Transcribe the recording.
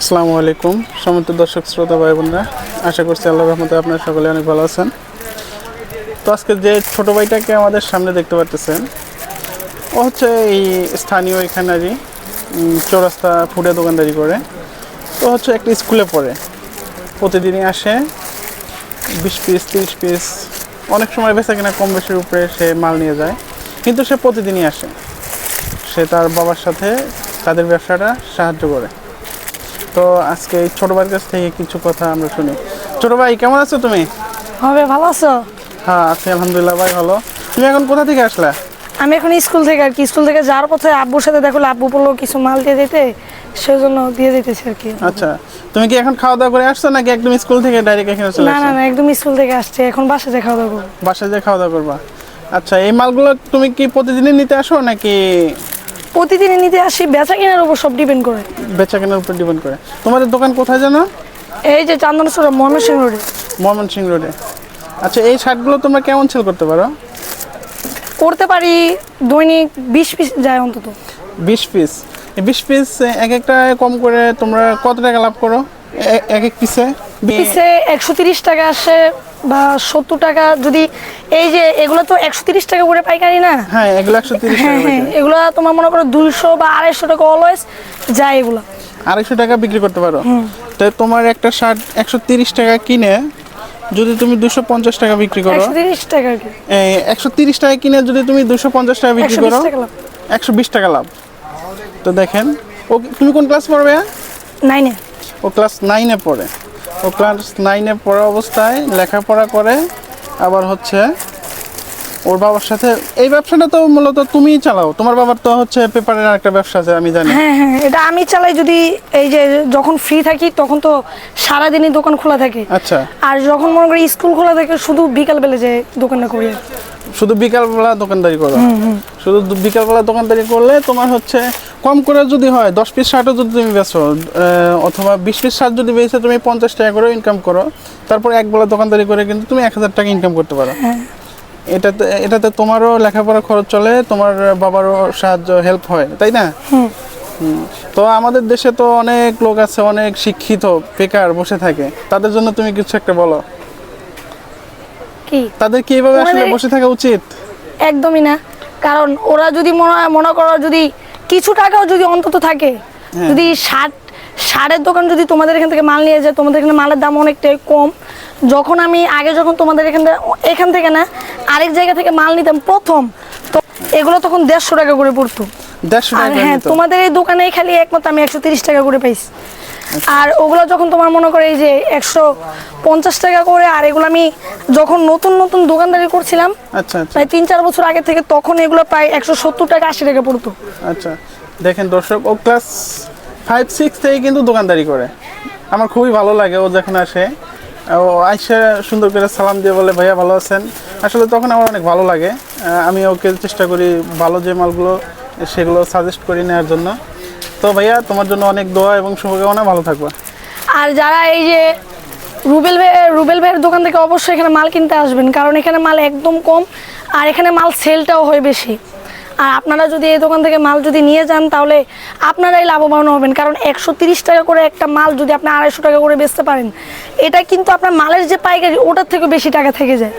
আসসালামু আলাইকুম। সমস্ত দর্শক, শ্রোতা ভাই বোনরা আশা করছি আল্লাহ রহমতে আপনারা সকলে অনেক ভালো আছেন। তো আজকে যে ছোট ভাইটাকে আমাদের সামনে দেখতে পাচ্ছেন ও হচ্ছে এই স্থানীয় এখানেরই চৌরাস্তা ফুডে দোকানদারি করে। তো হচ্ছে একটা স্কুলে পড়ে। প্রতিদিনই আসে, বিশ পিস, তিরিশ পিস, অনেক সময় বেচা কিনা কম বেশির উপরে সে মাল নিয়ে যায়, কিন্তু সে প্রতিদিনই আসে। সে তার বাবার সাথে তাদের ব্যবসাটা সাহায্য করে। তো আজকে এই ছোট ভাইয়ের কাছ থেকে কিছু কথা আমরা শুনি। ছোট ভাই কেমন আছো তুমি? হবে ভালো আছো? হ্যাঁ আছি আলহামদুলিল্লাহ ভাই ভালো। তুমি এখন কোথা থেকে আসলা? আমি এখন স্কুল থেকে আর কি স্কুল থেকে যাওয়ার পথে আব্বুর সাথে দেখো আব্বু বলল কিছু মাল দিয়ে যেতে সেজন্য দিয়ে যেতেছি আর কি। আচ্ছা তুমি কি এখন খাওয়া দাওয়া করে আসছো নাকি একদম স্কুল থেকে ডাইরেক্ট এখানে চলে না না না একদম স্কুল থেকে আসছে এখন বাসা যে খাওয়া দাওয়া করব। বাসায় যে খাওয়া দাওয়া করবা। আচ্ছা এই মালগুলো তুমি কি প্রতিদিনই নিতে আসো নাকি প্রতিদিনই নিতে আসি বেচা কেনার উপর সব ডিপেন্ড করে। বেচা কেনার উপর ডিপেন্ড করে। তোমাদের দোকান কোথায় জানো এই যে চান্দনসুরা ময়মনসিংহ রোডে। ময়মনসিং রোডে। আচ্ছা এই শার্টগুলো তোমরা কেমন সেল করতে পারো? করতে পারি দৈনিক বিশ পিস যায় অন্তত। বিশ পিস এই বিশ পিস এক একটা কম করে তোমরা কত টাকা লাভ করো? এক এক পিসে পিসে একশো তিরিশ টাকা আসে বা সত্তর টাকা। যদি এই যে এগুলো তো একশো তিরিশ টাকা করে পাইকারি না? হ্যাঁ এগুলো একশো তিরিশ হ্যাঁ টাকা হ্যাঁ। এগুলো তোমার মনে করো দুইশো বা আড়াইশো টাকা অলওয়েজ যায় এগুলো। আড়াইশো টাকা বিক্রি করতে পারো। তো তোমার একটা শার্ট একশো তিরিশ টাকা কিনে যদি তুমি দুশো পঞ্চাশ টাকা বিক্রি করো একশো তিরিশ টাকা একশো তিরিশ টাকা কিনে যদি তুমি দুশো পঞ্চাশ টাকা বিক্রি করো একশো বিশ টাকা লাভ। তো দেখেন ও তুমি কোন ক্লাস পড়বে নাইনে ও ক্লাস নাইনে পড়ে। ও ক্লাস নাইনে পড়া অবস্থায় লেখাপড়া করে আবার হচ্ছে ওর বাবার সাথে এই ব্যবসাটা তো মূলত তুমিই চালাও তোমার বাবার তো হচ্ছে পেপারের একটা ব্যবসা আছে আমি জানি। হ্যাঁ হ্যাঁ এটা আমি চালাই যদি এই যে যখন ফ্রি থাকি তখন তো সারাদিনই দোকান খোলা থাকে। আচ্ছা। আর যখন মনে করি স্কুল খোলা থাকে শুধু বিকাল বেলা যে দোকানটা করি। শুধু বিকালবেলা দোকানদারি করো? শুধু বিকালবেলা দোকানদারি করলে তোমার হচ্ছে কম করে যদি হয় দশ পিস শার্টও যদি তুমি বেচো অথবা বিশ পিস শার্ট যদি বেচে তুমি পঞ্চাশ টাকা করে ইনকাম করো তারপর একবেলা দোকানদারি করে কিন্তু তুমি এক হাজার টাকা ইনকাম করতে পারো। এটাতে এটাতে তোমারও লেখাপড়া খরচ চলে তোমার বাবারও সাহায্য হেল্প হয় তাই না? তো আমাদের দেশে তো অনেক লোক আছে অনেক শিক্ষিত বেকার বসে থাকে। তাদের জন্য তুমি কিছু একটা বলো। কি? তাদের কি এইভাবে আসলে বসে থাকা উচিত? একদমই না। কারণ ওরা যদি মনে হয় মনে করো যদি কিছু টাকাও যদি অন্তত থাকে হ্যাঁ। যদি ষাট সারের দোকান যদি তোমাদের এখান থেকে মাল নিয়ে যায় তোমাদের এখানে মালের দাম অনেকটাই কম। যখন আমি আগে যখন তোমাদের এখান থেকে এখান থেকে না আরেক জায়গা থেকে মাল নিতাম প্রথম তো এগুলো তখন দেড়শো টাকা করে পড়তো। দেড়শো আর টাকা হ্যাঁ তোমাদের এই দোকানে খালি একমাত্র আমি একশো তিরিশ টাকা করে পাইছি। আর ওগুলো যখন তোমার মনে করে এই যে একশো পঞ্চাশ টাকা করে আর এগুলো আমি যখন নতুন নতুন দোকানদারি করছিলাম আচ্ছা আচ্ছা। প্রায় তিন চার বছর আগে থেকে তখন এগুলো প্রায় একশো সত্তর টাকা আশি টাকা পড়তো। আচ্ছা দেখেন দর্শক ও ক্লাস ফাইভ সিক্স থেকে কিন্তু দোকানদারি করে। আমার খুবই ভালো লাগে ও যখন আসে। ও আইসা সুন্দর করে সালাম দিয়ে বলে ভাইয়া ভালো আছেন? আসলে তখন আমার অনেক ভালো লাগে। আমি ওকে চেষ্টা করি ভালো যে মালগুলো সেগুলো সাজেস্ট করি নেওয়ার জন্য। তো ভাইয়া, তোমার জন্য অনেক দোয়া এবং শুভকামনা। ভালো থাকবা। আর যারা এই যে রুবেল ভাই রুবেল ভাইয়ের দোকান থেকে অবশ্যই এখানে মাল কিনতে আসবেন, কারণ এখানে মাল একদম কম, আর এখানে মাল সেলটাও হয় বেশি। আর আপনারা যদি এই দোকান থেকে মাল যদি নিয়ে যান, তাহলে আপনারাই লাভবান হবেন, কারণ একশো টাকা করে একটা মাল যদি আপনি আড়াইশো টাকা করে বেচতে পারেন, এটা কিন্তু আপনার মালের যে পাইকারি, ওটার থেকে বেশি টাকা থেকে যায়।